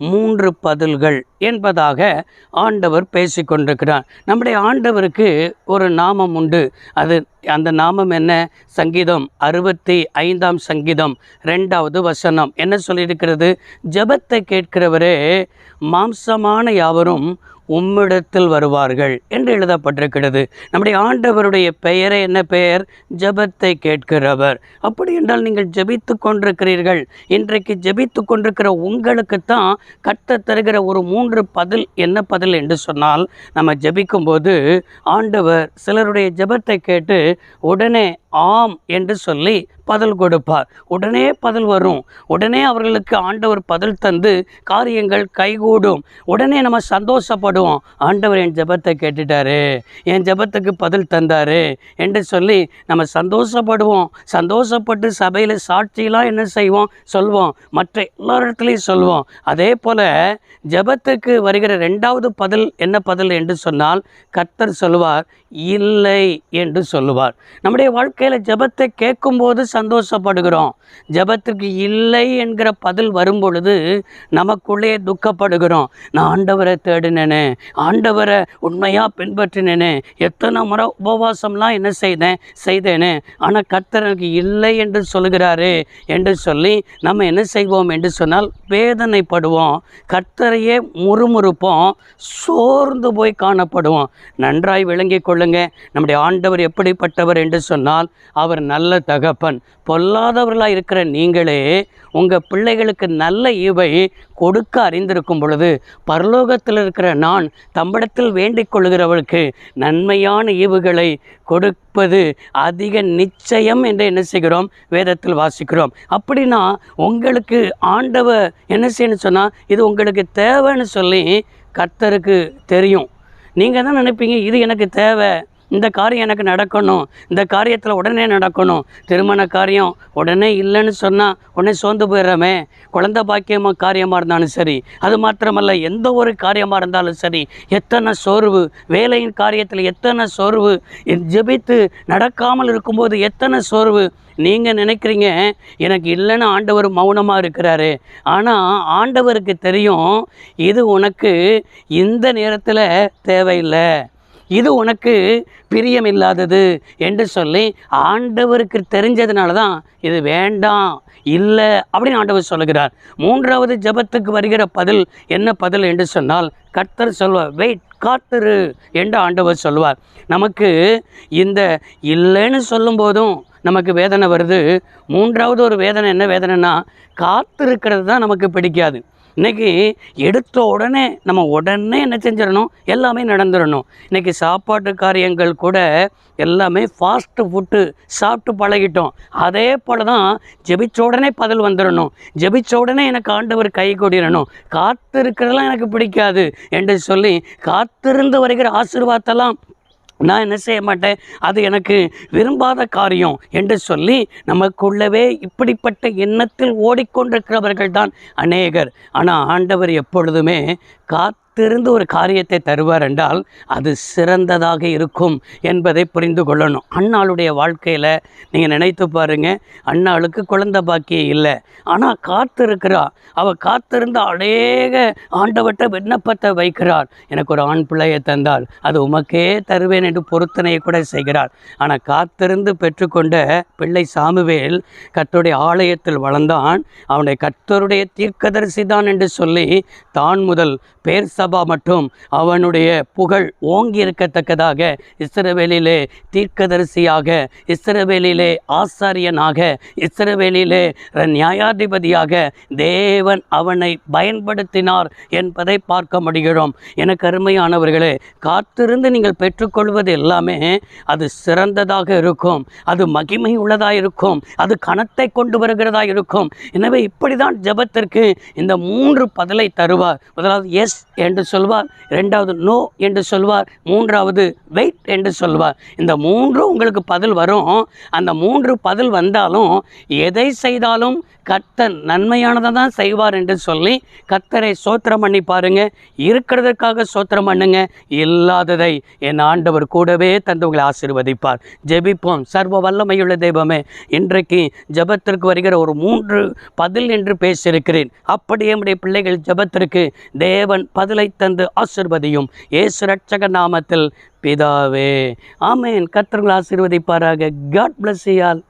மூன்று பதில்கள் என்பதாக ஆண்டவர் பேசிக்கொண்டிருக்கிறார். நம்முடைய ஆண்டவருக்கு ஒரு நாமம் உண்டு. அது அந்த நாமம் என்ன? சங்கீதம் அறுபத்தி ஐந்தாம் சங்கீதம் ரெண்டாவது வசனம். என்ன சொல்லியிருக்கிறது? ஜெபத்தை கேட்கிறவரே மாம்சமான யாவரும் உம்மிடத்தில் வருவார்கள் என்று எழுதப்பட்டிருக்கிறது. நம்முடைய ஆண்டவருடைய பெயரே என்ன பெயர்? ஜெபத்தை கேட்கிறவர். அப்படி என்றால் நீங்கள் ஜெபித்து கொண்டிருக்கிறீர்கள். இன்றைக்கு ஜெபித்து கொண்டிருக்கிற உங்களுக்கு தான் கத்த தருகிற ஒரு மூன்று பதில் என்ன பதில் என்று சொன்னால் நம்ம ஜெபிக்கும்போது ஆண்டவர் சிலருடைய ஜெபத்தை கேட்டு உடனே ஆம் என்று சொல்லி பதில் கொடுப்பார். உடனே பதில் வரும். உடனே அவர்களுக்கு ஆண்டவர் பதில் தந்து காரியங்கள் கைகூடும். உடனே நம்ம சந்தோஷப்படுவோம். ஆண்டவர் என் ஜெபத்தை கேட்டுட்டாரு. என் ஜெபத்துக்கு பதில் தந்தாரு என்று சொல்லி நம்ம சந்தோஷப்படுவோம். சந்தோஷப்பட்டு சபையில் சாட்சியெலாம் என்ன செய்வோம்? சொல்வோம். மற்ற எல்லா இடத்துலையும் சொல்வோம். அதே போல் ஜெபத்துக்கு வருகிற ரெண்டாவது பதில் என்ன பதில் என்று சொன்னால் கர்த்தர் சொல்லுவார் இல்லை என்று சொல்லுவார். நம்முடைய வாழ்க்கை வாழ்க்கையில் ஜெபத்தை கேட்கும்போது சந்தோஷப்படுகிறோம். ஜபத்திற்கு இல்லை என்கிற பதில் வரும் பொழுது நமக்குள்ளே துக்கப்படுகிறோம். நான் ஆண்டவரை தேடினேனே ஆண்டவரை உண்மையாக பின்பற்றினேனே எத்தனை முறை உபவாசம்லாம் என்ன செய்தேன் செய்தேனே ஆனால் கர்த்தர் எனக்கு இல்லை என்று சொல்கிறாரு என்று சொல்லி நம்ம என்ன செய்வோம் என்று சொன்னால் வேதனைப்படுவோம். கர்த்தரையே முறுமுறுப்போம் சோர்ந்து போய் காணப்படுவோம். நன்றாய் விளங்கிக் கொள்ளுங்க. நம்முடைய ஆண்டவர் எப்படிப்பட்டவர் என்று சொன்னால் அவர் நல்ல தகப்பன். பொல்லாதவர்களாக இருக்கிற நீங்களே உங்கள் பிள்ளைகளுக்கு நல்ல ஈவை கொடுக்க அறிந்திருக்கும் பொழுது பரலோகத்தில் இருக்கிற நான் தம்மிடத்தில் வேண்டிக் கொள்கிறவர்களுக்கு நன்மையான ஈவுகளை கொடுப்பது அதிக நிச்சயம் என்று என்ன செய்கிறோம்? வேதத்தில் வாசிக்கிறோம். அப்படின்னா உங்களுக்கு ஆண்டவ என்ன செய்யணும்னு சொன்னால் இது உங்களுக்கு தேவைன்னு சொல்லி கர்த்தருக்கு தெரியும். நீங்கள் தான் நினைப்பீங்க இது எனக்கு தேவை. இந்த காரியம் எனக்கு நடக்கணும். இந்த காரியத்தில் உடனே நடக்கணும். திருமண காரியம் உடனே இல்லைன்னு சொன்னால் உடனே சோர்ந்து போயிடுறோமே. குழந்தை பாக்கியமாக காரியமாக இருந்தாலும் சரி. அது மாத்திரமல்ல எந்த ஒரு காரியமாக இருந்தாலும் சரி. எத்தனை சோர்வு வேலையின் காரியத்தில் எத்தனை சோர்வு ஜெபித்து நடக்காமல் இருக்கும்போது எத்தனை சோர்வு. நீங்கள் நினைக்கிறீங்க எனக்கு இல்லைன்னு ஆண்டவர் மௌனமாக இருக்கிறாரு. ஆனால் ஆண்டவருக்கு தெரியும் இது உனக்கு இந்த நேரத்தில் தேவையில்லை. இது உனக்கு பிரியமில்லாதது என்று சொல்லி ஆண்டவருக்கு தெரிஞ்சதுனால தான் இது வேண்டாம் இல்லை அப்படின்னு ஆண்டவர் சொல்லுகிறார். மூன்றாவது ஜெபத்துக்கு வருகிற பதில் என்ன பதில் என்று சொன்னால் கர்த்தர் சொல்வார் வெயிட் காத்திரு என்று ஆண்டவர் சொல்வார். நமக்கு இந்த இல்லைன்னு சொல்லும்போதும் நமக்கு வேதனை வருது. மூன்றாவது ஒரு வேதனை என்ன வேதனைன்னா காத்திருக்கிறது தான் நமக்கு பிடிக்காது. இன்றைக்கி எடுத்த உடனே நம்ம உடனே என்ன செஞ்சிடணும்? எல்லாமே நடந்துடணும். இன்றைக்கி சாப்பாட்டு காரியங்கள் கூட எல்லாமே ஃபாஸ்ட்டு ஃபுட்டு சாப்பிட்டு பழகிட்டோம். அதே போல் தான் ஜெபிச்ச உடனே பதில் வந்துடணும். ஜெபிச்ச உடனே எனக்கு ஆண்டவர் கை கொடிடணும் காத்திருக்கிறதெல்லாம் எனக்கு பிடிக்காது என்று சொல்லி காத்திருந்து வருகிற ஆசீர்வாதத்தெல்லாம் நான் என்ன செய்ய மாட்டேன்? அது எனக்கு விரும்பாத காரியம் என்று சொல்லி நமக்குள்ளவே இப்படிப்பட்ட எண்ணத்தில் ஓடிக்கொண்டிருக்கிறவர்கள் தான் அநேகர். ஆனால் ஆண்டவர் எப்பொழுதுமே காத்திருந்து ஒரு காரியத்தை தருவார் என்றால் அது சிறந்ததாக இருக்கும் என்பதை புரிந்து கொள்ளணும். அண்ணாளுடைய வாழ்க்கையில் நீங்கள் நினைத்து பாருங்கள் அண்ணாளுக்கு குழந்தை பாக்கியம் இல்லை. ஆனால் காத்திருக்கிறா. அவள் காத்திருந்து அநேக ஆண்டவற்ற விண்ணப்பத்தை வைக்கிறார். எனக்கு ஒரு ஆண் பிள்ளையை தந்தால் அது உமக்கே தருவேன் என்று பொருத்தனையை கூட செய்கிறார். ஆனால் காத்திருந்து பெற்றுக்கொண்ட பிள்ளை சாமுவேல் கர்த்தருடைய ஆலயத்தில் வளர்ந்தான். அவனுடைய கத்தருடைய தீர்க்கதரிசி தான் என்று சொல்லி தான் முதல் பேர் சப மற்றும் அவனுடைய புகழ் ஓங்கி இருக்கத்தக்கதாக இஸ்ரவேலிலே தீர்க்கதரிசியாக இஸ்ரவேலிலே ஆசாரியனாக இஸ்ரவேலிலே நியாயாதிபதியாக தேவன் அவனை பயன்படுத்தினார் என்பதை பார்க்க முடிகிறோம். எனக்கு அருமையானவர்களே காத்திருந்து நீங்கள் பெற்றுக்கொள்வது எல்லாமே அது சிறந்ததாக இருக்கும். அது மகிமை உள்ளதாக இருக்கும். அது கணத்தை கொண்டு வருகிறதா இருக்கும். எனவே இப்படி தான் ஜெபத்திற்கு இந்த மூன்று பதிலை தருவார். முதலாவது எஸ் என்று சொல்வார். ரெண்டாவது நோ என்று சொல்வார். மூன்றாவது வெயிட் என்று சொல்வார். இந்த மூன்றும் உங்களுக்கு பதில் வரும். அந்த மூன்று பதில் வந்தாலும் எதை செய்தாலும் கர்த்தர் நன்மையானதை தான் செய்வார் என்று சொல்லி கர்த்தரை சோத்திரம் பண்ணி பாருங்கள் இருக்கிறதுக்காக சோத்திரம் பண்ணுங்க. இல்லாததை என் ஆண்டவர் கூடவே தந்து உங்களை ஆசீர்வதிப்பார். ஜெபிப்போம். சர்வ வல்லமையுள்ள தெய்வமே இன்றைக்கு ஜெபத்திற்கு வருகிற ஒரு மூன்று பதில் என்று பேசியிருக்கிறேன். அப்படியே நம்முடைய பிள்ளைகள் ஜெபத்திற்கு தேவன் பதிலை தந்து ஆசிர்வதியும். ஏசு ரட்சக நாமத்தில் பிதாவே. ஆமேன். கர்த்தர்கள் ஆசீர்வதிப்பாராக. God bless you